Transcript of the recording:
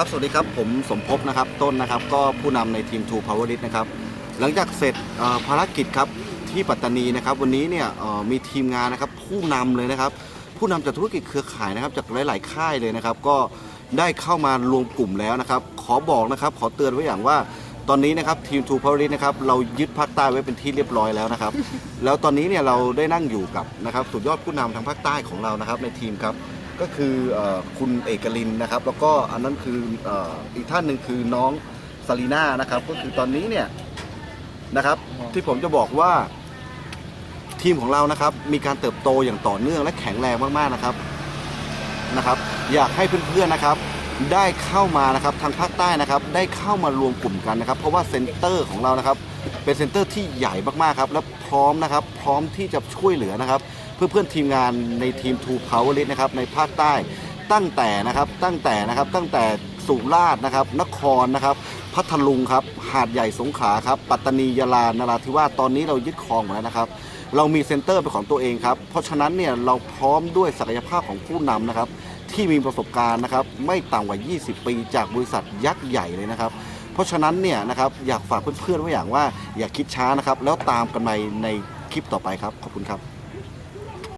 ครับสวัสดีครับผมสมภพนะครับต้นนะครับก็ผู้นำในทีม True Power List นะครับหลังจากเสร็จภารกิจครับที่ปัตตานีนะครับวันนี้เนี่ยมีทีมงานนะครับผู้นำเลยนะครับ ผู้นำจากธุรกิจเครือข่ายนะครับจากหลาย ๆ ค่ายเลยนะครับ ก็ได้เข้ามารวมกลุ่มแล้วนะครับ ขอบอกนะครับขอเตือนไว้อย่างว่าตอนนี้นะครับทีม True Power List นะครับเรายึดภาคใต้ไว้เป็นที่เรียบร้อยแล้วนะครับ แล้วตอนนี้เนี่ยเราได้นั่งอยู่กับนะครับสุดยอดผู้นำทางภาคใต้ของเรานะครับในทีมครับ ก็คืออคุณเอกลินนะครับ แล้วก็อันนั้นคืออีกท่านหนึ่งคือน้องซาลีน่านะครับ ก็คือตอนนี้เนี่ยนะครับ ที่ผมจะบอกว่าทีมของเรานะครับ มีการเติบโตอย่างต่อเนื่องและแข็งแรงมากๆนะครับนะครับ อยากให้เพื่อนๆนะครับ ได้เข้ามานะครับทางภาคใต้นะครับ ได้เข้ามารวมกลุ่มกันนะครับ เพราะว่าเซ็นเตอร์ของเรานะครับ เป็นเซ็นเตอร์ที่ใหญ่มากๆครับ และพร้อมนะครับ พร้อมที่จะช่วยเหลือนะครับ เพื่อนทีมงานในทีม Two Power List นะครับในภาคใต้ตั้งแต่นะครับตั้งแต่นะครับตั้งแต่สุราษฎร์นะครับ นครนะครับ พัทลุงครับ หาดใหญ่สงขลาครับ ปัตตานียะลานราธิวาสตอนนี้เรายึดครองหมดแล้วนะครับ เรามีเซ็นเตอร์เป็นของตัวเองครับ เพราะฉะนั้นเนี่ยเราพร้อมด้วยศักยภาพของผู้นำนะครับ ที่มีประสบการณ์นะครับ ไม่ต่ำกว่า 20 ปีจากบริษัทยักษ์ใหญ่เลยนะครับ เพราะฉะนั้นเนี่ยนะครับอยากฝากเพื่อนๆไว้อย่างว่าอย่าคิดช้านะครับ แล้วตามกันไปในคลิปต่อไปครับขอบคุณครับ